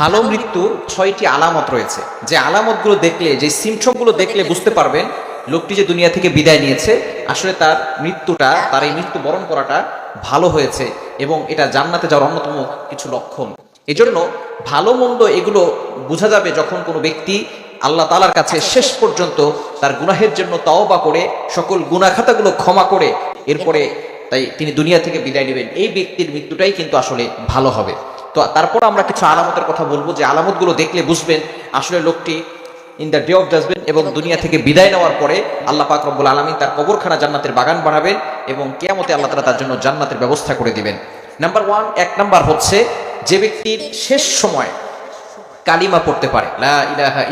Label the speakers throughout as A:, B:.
A: ভালো মৃত্যু ছয়টি আলামত রয়েছে। যে আলামতগুলো দেখলে, যে সিমটমগুলো দেখলে বুঝতে পারবেন, লোকটি যে দুনিয়া থেকে বিদায় নিয়েছে, আসলে তার মৃত্যুটা, তার এই মৃত্যু বরণ করাটা ভালো হয়েছে এবং এটা জান্নাতে যাওয়ার অন্যতম কিছু লক্ষণ। এজন্য ভালো মন্দ এগুলো বোঝা যাবে যখন কোনো ব্যক্তি আল্লাহ তালার কাছে শেষ পর্যন্ত তার গুনাহের জন্য তওবা করে, সকল গুনাখাতাগুলো ক্ষমা করে, এরপরে তাই তিনি দুনিয়া থেকে বিদায় নেবেন। এই ব্যক্তির মৃত্যুটাই কিন্তু আসলে ভালো হবে। তো তারপর আমরা কিছু আলামতের কথা বলব যে আলামতগুলো দেখলে বুঝবেন আসলে লোকটি in the day of judgment এবং দুনিয়া থেকে বিদায় নেওয়ার পরে আল্লাহ পাক রব্বুল আলমী তার কবরখানা জান্নাতের বাগান বানাবেন এবং কেয়ামতে আল্লাহ তালা তার জন্য জান্নাতের ব্যবস্থা করে দিবেন। নাম্বার ওয়ান এক নাম্বার হচ্ছে যে ব্যক্তির শেষ সময় কালিমা পড়তে পারে। লা ইলাহা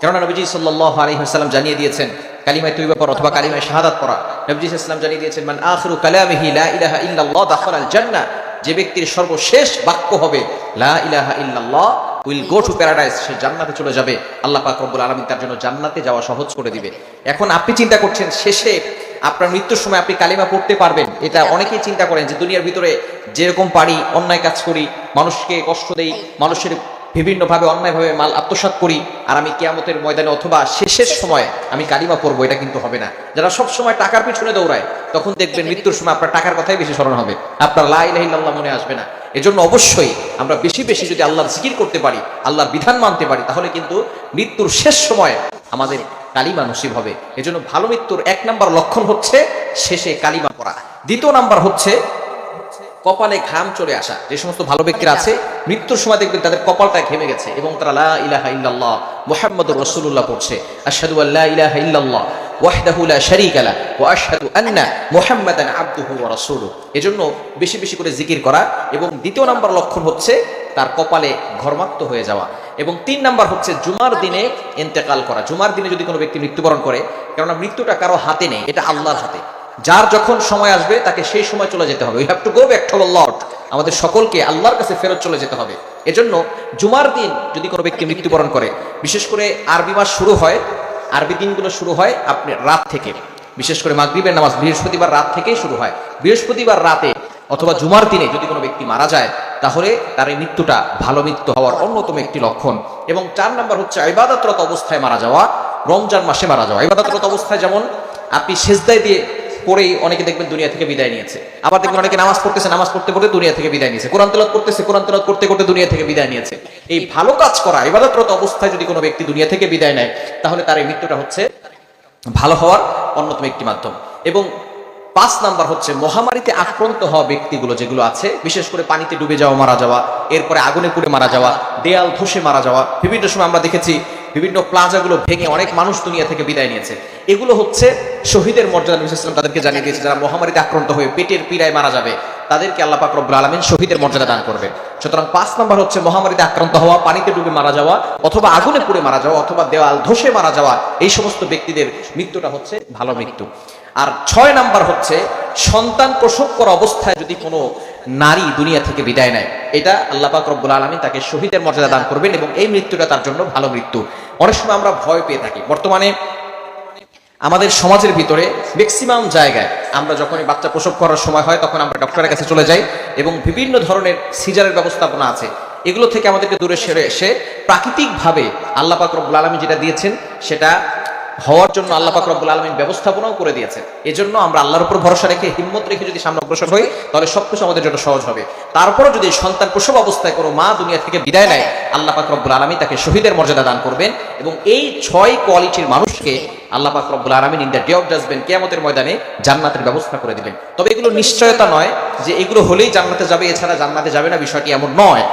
A: কেননা নবীজি সাল্লাল্লাহু আলাইহি জানিয়ে দিয়েছেন, কালিমায় তৈবা পড়া অথবা কালিমায় শাহাদাত পড়া। নবীজি সাল্লাম জানিয়ে দিয়েছেন, মান আখিরু কালামিহি লা ইলাহা ইল্লাল্লাহ দাখালাল জান্নাহ। যে ব্যক্তির সর্বশেষ বাক্য হবে, লা ইলাহা ইল্লাল্লাহ উইল গো টু প্যারাডাইস, সে জান্নাতে চলে যাবে। আল্লাহ পাক রব্বুল আলামিন তার জন্য জান্নাতে যাওয়া সহজ করে দিবে। এখন আপনি চিন্তা করছেন, শেষে আপনার মৃত্যুর সময় আপনি কালিমা পড়তে পারবেন। এটা অনেকেই চিন্তা করেন যে, দুনিয়ার ভিতরে যেরকম পারি, অন্যায় কাজ করি, মানুষকে কষ্ট দেই, মানুষের বিভিন্নভাবে, অন্যায়ভাবে মাল আত্মসাৎ করি আর আমি কেয়ামতের ময়দানে অথবা শেষের সময় আমি কালিমা পড়ব, এটা কিন্তু হবে না। যারা সব সময় টাকার পিছনে দৌড়ায়, তখন দেখবেন মৃত্যুর সময় আপনার টাকার কথাই বেশি স্মরণ হবে। আপনার লা ইলাহা ইল্লাল্লাহ মনে আসবে না। এজন্য অবশ্যই আমরা বেশি বেশি যদি আল্লাহর জিকির করতে পারি, আল্লাহর বিধান মানতে পারি, তাহলে কিন্তু মৃত্যুর শেষ সময় আমাদের কালিমা নসিব হবে। এজন্য ভালো মৃত্যুর এক নাম্বার লক্ষণ হচ্ছে শেষে কালিমা পড়া। দ্বিতীয় নাম্বার হচ্ছে কপালে ঘাম চলে আসা, যে সমস্ত ভালো ব্যক্তিরা আছে, মৃত্যুর সময় দেখবেন তাদের কপালটা ঘেমে গেছে এবং তারা ইলাহা ইল্লাল্লাহ মুহাম্মাদুর রাসূলুল্লাহ পড়ছে। আশহাদু আল্লা ইলাহা ইল্লাল্লাহ ওয়াহদাহু লা শারীকা লা ওয়া আশহাদু আন্না মুহাম্মাদান আবদুহু ওয়া রাসূলুহু। এজন্য বেশি বেশি করে জিকির করা এবং দ্বিতীয় নাম্বার লক্ষণ হচ্ছে তার কপালে ঘর্মাক্ত হয়ে যাওয়া এবং তিন নাম্বার হচ্ছে জুমার দিনে ইন্তেকাল করা। জুমার দিনে যদি কোনো ব্যক্তি মৃত্যুবরণ করে, কেননা মৃত্যুটা কারও হাতে নেই, এটা আল্লাহর হাতে। যার যখন সময় আসবে, তাকে সেই সময় চলে যেতে হবে। We have to go back to Lord আমাদের সকলকে আল্লাহর কাছে ফেরত চলে যেতে হবে। এজন্য জুমার দিন যদি কোনো ব্যক্তি মৃত্যুবরণ করে, বিশেষ করে আরবি মাস শুরু হয়, আরবি দিনগুলো শুরু হয় আপনি রাত থেকে। বিশেষ করে মাগরিবের নামাজ বৃহস্পতিবার রাত থেকেই শুরু হয়। বৃহস্পতিবার রাতে অথবা জুমার দিনে যদি কোনো ব্যক্তি মারা যায়, তাহলে তার এই মৃত্যুটা ভালো মৃত্যু হওয়ার অন্যতম একটি লক্ষণ। এবং চার নাম্বার হচ্ছে ইবাদতরত অবস্থায় মারা যাওয়া, রমজান মাসে মারা যাওয়া। ইবাদতরত অবস্থায় যেমন আপনি সেজদায় দিয়ে পড়েই অনেকে দেখবেন দুনিয়া থেকে বিদায় নিয়েছে। আবার দেখবেন অনেকে নামাজ পড়তেছে, নামাজ পড়তে পড়তে দুনিয়া থেকে বিদায় নিয়েছে। কোরআন তেলাত করতেছে, কোরআন তেলাত করতে করতে দুনিয়া থেকে বিদায় নিয়েছে। এই ভালো কাজ করা, ইবাদতরত অবস্থায় যদি কোনো ব্যক্তি দুনিয়া থেকে বিদায় নেয়, তাহলে তার এই মৃত্যুটা হচ্ছে ভালো হওয়ার অন্যতম একটি মাধ্যম। এবং পাঁচ নাম্বার হচ্ছে মহামারীতে আক্রান্ত হওয়া ব্যক্তিগুলো যেগুলো আছে, বিশেষ করে পানিতে ডুবে যাওয়া, মারা যাওয়া, এরপরে আগুনে পুড়ে মারা যাওয়া, দেয়াল ধসে মারা যাওয়া, বিভিন্ন সময় আমরা দেখেছি বিভিন্ন প্লাজাগুলো ভেঙে অনেক মানুষ দুনিয়া থেকে বিদায় নিয়েছে। এগুলো হচ্ছে শহীদের মর্যাদা নবী ইসলাম তাদেরকে জানিয়ে দিয়েছে যারা মহামারীতে আক্রান্ত হয়ে পেটের পীড়ায় মারা যাবে, তাদেরকে আল্লাহ পাক রব্বুল আলমিন শহীদের মর্যাদা দান করবে। সুতরাং পাঁচ নাম্বার হচ্ছে মহামারীতে আক্রান্ত হওয়া, পানিতে ডুবে মারা যাওয়া অথবা আগুনে পুড়ে মারা যাওয়া অথবা দেওয়াল ধসে মারা যাওয়া, এই সমস্ত ব্যক্তিদের মৃত্যুটা হচ্ছে ভালো মৃত্যু। আর ছয় নাম্বার হচ্ছে সন্তান প্রসব করা অবস্থায় যদি কোনো নারী দুনিয়া থেকে বিদায় নেয়। এটা আল্লাহ পাক রব্বুল আলমিন তাকে শহীদের মর্যাদা দান করবেন এবং এই মৃত্যুটা তার জন্য ভালো মৃত্যু। অনেক সময় আমরা ভয় পেয়ে থাকি। বর্তমানে আমাদের সমাজের ভিতরে ম্যাক্সিমাম জায়গায় আমরা যখনই বাচ্চা প্রসব করার সময় হয়, তখন আমরা ডক্টরের কাছে চলে যাই এবং বিভিন্ন ধরনের সিজারের ব্যবস্থাপনা আছে। এগুলো থেকে আমাদেরকে দূরে সেরে এসে প্রাকৃতিকভাবে আল্লাহ পাক রব্বুল আলমী যেটা দিয়েছেন, সেটা হওয়ার জন্য আল্লাহ পাক রব্বুল আলমীর ব্যবস্থাপনাও করে দিয়েছেন। এজন্য আমরা আল্লাহর উপর ভরসা রেখে হিম্মত রেখে যদি সামনে অগ্রসর হই, তাহলে সবকিছু আমাদের জন্য সহজ হবে। তারপরও যদি সন্তান প্রসব অবস্থায় কোনো মা দুনিয়া থেকে বিদায় নেয়, আল্লাহ পাক রব্বুল আলমী তাকে শহীদের মর্যাদা দান করবেন এবং এই ছয় কোয়ালিটির মানুষকে আল্লাহ পাক রব্বুল আলমিন in the day of judgment কেয়ামতের ময়দানে জান্নাতের ব্যবস্থা করে দিবেন। তবে এগুলো নিশ্চয়তা নয় যে এগুলো হলেই জান্নাতে যাবে, এছাড়া জান্নাতে যাবে না, বিষয়টি এমন নয়।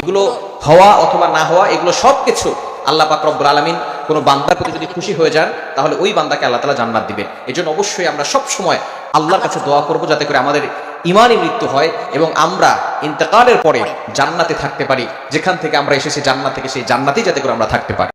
A: এগুলো হওয়া অথবা না হওয়া, এগুলো সব কিছু আল্লাহ পাক রব্বুল আলমিন কোনো বান্দার প্রতি যদি খুশি হয়ে যান, তাহলে ওই বান্দাকে আল্লাহ তালা জান্নাত দিবেন। এই জন্য অবশ্যই আমরা সব সময় আল্লাহর কাছে দোয়া করব যাতে করে আমাদের ইমানই মৃত্যু হয় এবং আমরা ইন্তকালের পরে জান্নাতে থাকতে পারি, যেখান থেকে আমরা এসেছি জান্নাত থেকে সেই জান্নাতেই যাতে করে আমরা থাকতে পারি।